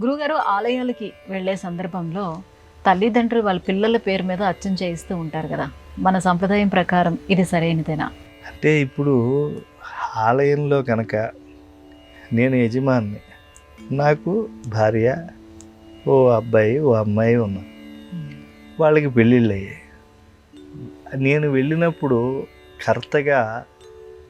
గురుగారు ఆలయాలకి వెళ్ళే సందర్భంలో తల్లిదండ్రులు వాళ్ళ పిల్లల పేరు మీద అచ్చం చేయిస్తూ ఉంటారు కదా. మన సంప్రదాయం ప్రకారం ఇది సరైనదేనా? అంటే ఇప్పుడు ఆలయంలో కనుక నేను యజమాని నాకు భార్య ఓ అబ్బాయి ఓ అమ్మాయి ఉన్నా వాళ్ళకి పెళ్ళిళ్ళు అయ్యాయి. నేను వెళ్ళినప్పుడు కర్తగా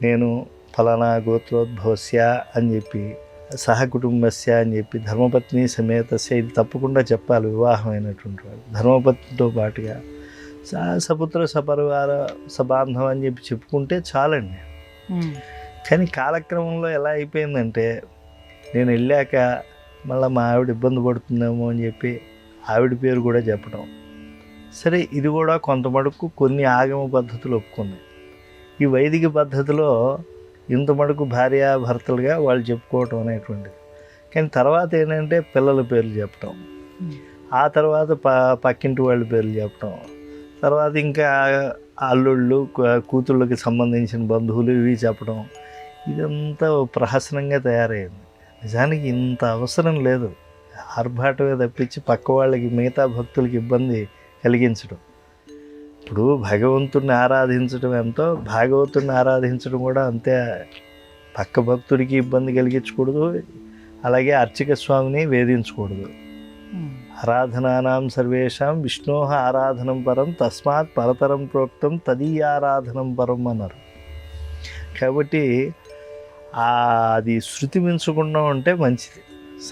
నేను ఫలానా గోత్రోద్భవస్య అని చెప్పి సహకుటుంబస్య అని చెప్పి ధర్మపత్ని సమేతస్య ఇది తప్పకుండా చెప్పాలి వివాహం అయినటువంటి వాడు ధర్మపత్నితో పాటుగా సపుత్ర సపరివార సబాంధవం అని చెప్పి చెప్పుకుంటే చాలండి. కానీ కాలక్రమంలో ఎలా అయిపోయిందంటే నేను వెళ్ళాక మళ్ళీ మా ఆవిడ ఇబ్బంది పడుతుందేమో అని చెప్పి ఆవిడ పేరు కూడా చెప్పడం. సరే ఇది కూడా కొంత మటుకు కొన్ని ఆగమ పద్ధతులు ఒప్పుకున్నాయి ఈ వైదిక పద్ధతిలో ఇంత మటుకు భార్యాభర్తలుగా వాళ్ళు చెప్పుకోవటం అనేటువంటిది. కానీ తర్వాత ఏంటంటే పిల్లల పేర్లు చెప్పటం. ఆ తర్వాత ప పక్కింటి వాళ్ళ పేర్లు చెప్పటం. తర్వాత ఇంకా అల్లుళ్ళు కూతుళ్ళకి సంబంధించిన బంధువులు ఇవి చెప్పడం ఇదంతా ప్రహసనంగా తయారైంది. నిజానికి ఇంత అవసరం లేదు. ఆర్భాటమే తప్పించి పక్క వాళ్ళకి మిగతా భక్తులకి ఇబ్బంది కలిగించడం. ఇప్పుడు భగవంతుడిని ఆరాధించడం ఎంతో భాగవతుడిని ఆరాధించడం కూడా అంతే. పక్క భక్తుడికి ఇబ్బంది కలిగించకూడదు అలాగే అర్చక స్వామిని వేధించకూడదు. ఆరాధనానాం సర్వేషాం విష్ణో ఆరాధనం పరం తస్మాత్ పరతరం ప్రోక్తం తదీయారాధనం పరం అన్నారు. కాబట్టి అది శృతి మించకుండా ఉంటే మంచిది.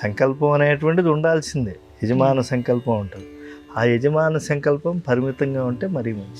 సంకల్పం అనేటువంటిది ఉండాల్సిందే. యజమాన సంకల్పం ఉంటుంది. ఆ యజమాని సంకల్పం పరిమితంగా ఉంటే మరీ మంచిది.